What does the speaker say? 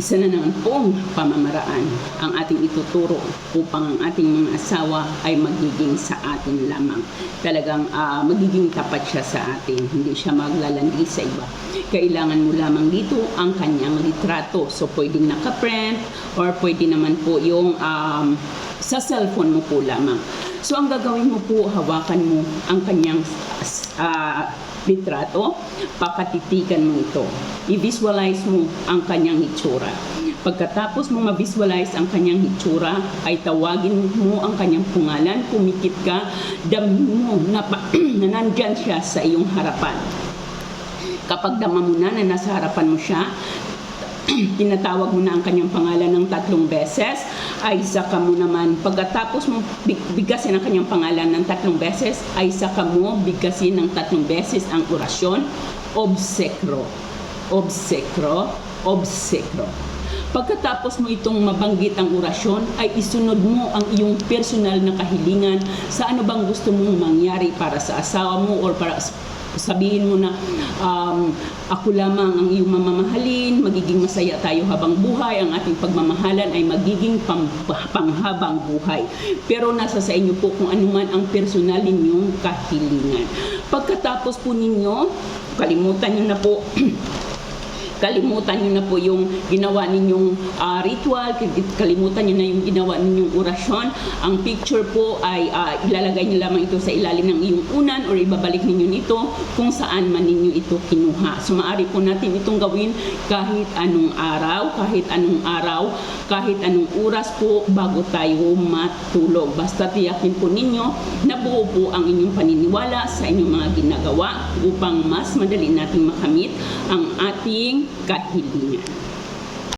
isa na naman pong pamamaraan ang ating ituturo upang ang ating mga asawa ay magiging sa atin lamang. Talagang ah, magiging tapat siya sa atin, hindi siya maglalandi sa iba. Kailangan mo lamang dito ang kanyang litrato. So pwedeng nakaprint or pwede naman po yung um, sa cellphone mo po lamang. So ang gagawin mo po, hawakan mo ang kanyang ah, litrato, pakatitikan mo ito. I-visualize mo ang kanyang hitsura. Pagkatapos mo ma-visualize ang kanyang hitsura, ay tawagin mo ang kanyang pangalan, pumikit ka, damhin mo na, na nandyan siya sa iyong harapan. Kapag dama mo na na nasa harapan mo siya, tinatawag mo na ang kanyang pangalan ng tatlong beses, ay saka mo naman, pagkatapos mo big- bigkasin ang kanyang pangalan ng tatlong beses, ay saka mo bigkasin ng tatlong beses ang orasyon, obsekro, obsekro, obsekro. Pagkatapos mo itong mabanggit ang orasyon, ay isunod mo ang iyong personal na kahilingan sa ano bang gusto mong mangyari para sa asawa mo or para sabihin mo na um, ako lamang ang iyong mamamahalin, magiging masaya tayo habang buhay, ang ating pagmamahalan ay magiging pam- panghabang buhay. Pero nasa sa inyo po kung ano man ang personal ninyong kahilingan. Pagkatapos po ninyo, kalimutan nyo na po kalimutan nyo na po yung ginawa ninyong ah, ritual, kalimutan nyo na yung ginawa ninyong orasyon. Ang picture po ay ah, ilalagay nyo lamang ito sa ilalim ng iyong unan or ibabalik ninyo nito kung saan man ninyo ito kinuha. So maaari po natin itong gawin kahit anong araw, kahit anong araw, kahit anong oras po bago tayo matulog. Basta tiyakin po ninyo na buo po ang inyong paniniwala sa inyong mga ginagawa upang mas madali natin makamit ang ating kahilingan.